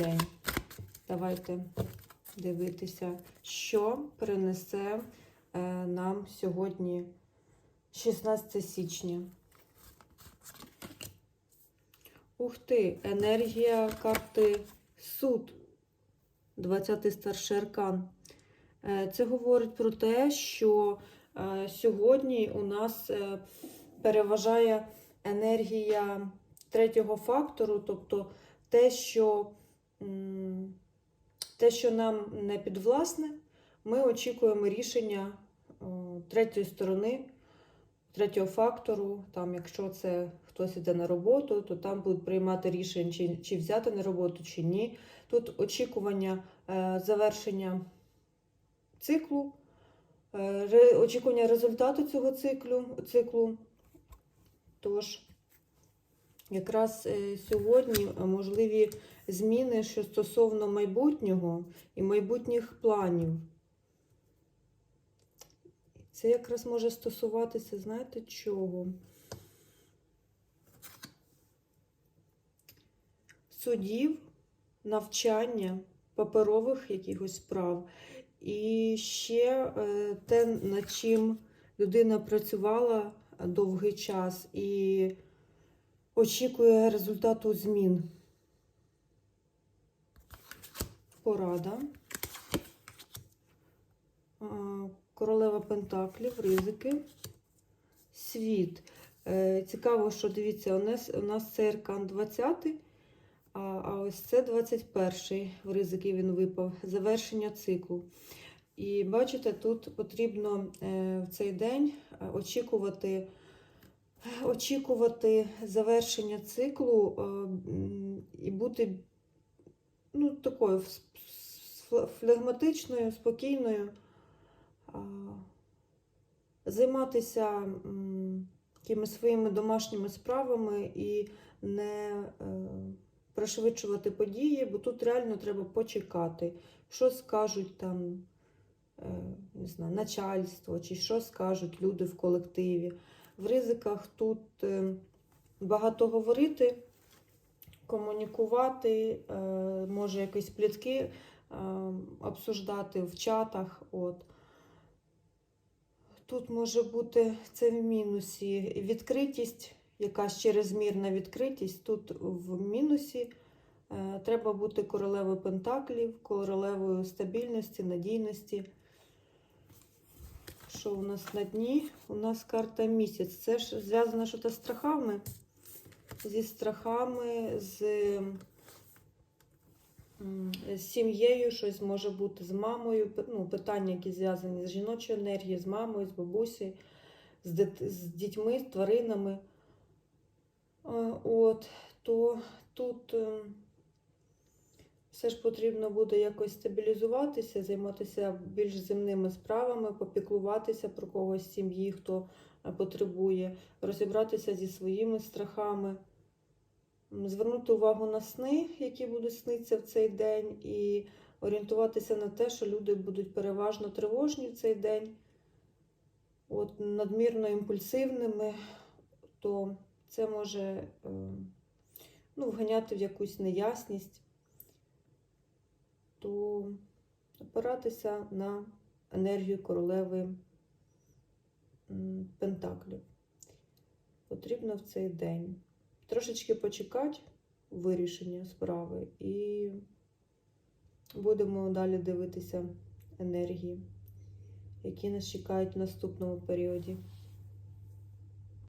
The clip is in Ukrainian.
день. Давайте дивитися, що принесе е, нам сьогодні 16 січня. Ух ти, енергія карти суд. 20-й старший аркан. Е, Це говорить про те, що е, сьогодні у нас переважає енергія третього фактору, тобто те, що, те, що нам не підвласне, ми очікуємо рішення третьої сторони, третього фактору. Там, якщо це хтось іде на роботу, то там будуть приймати рішення, чи, чи взяти на роботу, чи ні. Тут очікування е, завершення циклу, е, очікування результату цього циклу. циклу. Тож, якраз е, сьогодні е, можливі зміни, що стосовно майбутнього і майбутніх планів. Це якраз може стосуватися, знаєте, чого? Судів, навчання, паперових якихось справ. І ще е, те, над чим людина працювала довгий час і очікує результату змін. Порада. Королева Пентаклів, ризики. Світ. Е, Цікаво, що дивіться, у нас, у нас це аркан 20, а, а ось це 21 в ризики він випав. Завершення циклу. І бачите, тут потрібно е, в цей день е, очікувати, очікувати завершення циклу е, і бути ну, такою флегматичною, спокійною, займатися якимись своїми домашніми справами і не е, пришвидшувати події, бо тут реально треба почекати, що скажуть там е, не знаю, начальство, чи що скажуть люди в колективі. В ризиках тут е, багато говорити, комунікувати, е, може якісь плітки е, обсуждати в чатах. От. Тут може бути це в мінусі відкритість, якась черезмірна відкритість. Тут в мінусі треба бути королевою пентаклів, королевою стабільності, надійності. Що у нас на дні? У нас карта місяць. Це ж зв'язано що з страхами. Зі страхами, з, з сім'єю, щось може бути з мамою. Ну, питання, які зв'язані з жіночою енергією, з мамою, з бабусею, з, дит- з дітьми, з тваринами. От, то тут. Все ж потрібно буде якось стабілізуватися, займатися більш земними справами, попіклуватися про когось з сім'ї, хто е, потребує, розібратися зі своїми страхами, звернути увагу на сни, які будуть снитися в цей день, і орієнтуватися на те, що люди будуть переважно тривожні в цей день, от, надмірно імпульсивними, то це може е, ну, вганяти в якусь неясність то опиратися на енергію королеви Пентаклів. Потрібно в цей день. Трошечки почекати вирішення справи і будемо далі дивитися енергії, які нас чекають в наступному періоді.